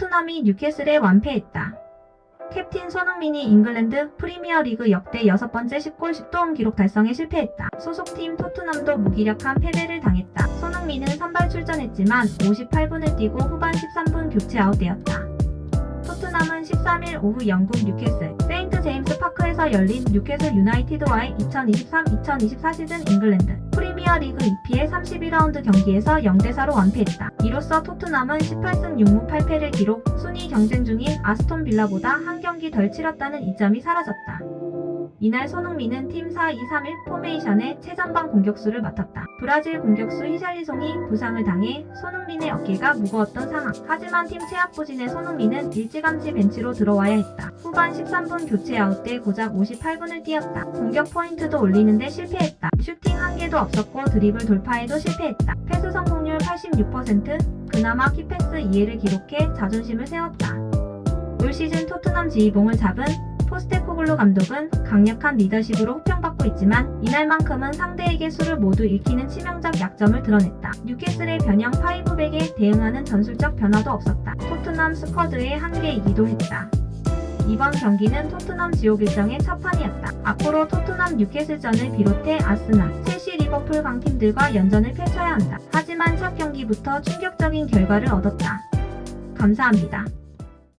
토트넘이 뉴캐슬에 완패했다. 캡틴 손흥민이 잉글랜드 프리미어리그 역대 여섯 번째 10골 10도움 기록 달성에 실패했다. 소속팀 토트넘도 무기력한 패배를 당했다. 손흥민은 선발 출전했지만 58분을 뛰고 후반 13분 교체 아웃되었다. 토트넘은 13일 오후 영국 뉴캐슬 세인트 제임스 파크에서 열린 뉴캐슬 유나이티드와의 2023-2024 시즌 잉글랜드 프리미어 리그 EPL 31라운드 경기에서 0대4로 완패했다. 이로써 토트넘은 18승 6무 8패를 기록, 순위 경쟁 중인 아스톤 빌라보다 한 경기 덜 치렀다는 이점이 사라졌다. 이날 손흥민은 팀 4-2-3-1 포메이션의 최전방 공격수를 맡았다. 브라질 공격수 히샬리송이 부상을 당해 손흥민의 어깨가 무거웠던 상황. 하지만 팀 최악 부진의 손흥민은 일찌감치 벤치로 들어와야 했다. 후반 13분 교체 아웃돼 고작 58분을 뛰었다. 공격 포인트도 올리는데 실패했다. 슈팅 한 개도 없었고 드리블 돌파에도 실패했다. 패스 성공률 86%, 그나마 키패스 2회를 기록해 자존심을 세웠다. 올 시즌 토트넘 지휘봉을 잡은 포스테코글로 감독은 강력한 리더십으로 호평받고 있지만 이날만큼은 상대에게 수를 모두 읽히는 치명적 약점을 드러냈다. 뉴캐슬의 변형 파이브백에 대응하는 전술적 변화도 없었다. 토트넘 스쿼드의 한계이기도 했다. 이번 경기는 토트넘 지옥 일정의 첫 판이었다. 앞으로 토트넘 뉴캐슬전을 비롯해 아스날, 첼시 리버풀 강팀들과 연전을 펼쳐야 한다. 하지만 첫 경기부터 충격적인 결과를 얻었다. 감사합니다.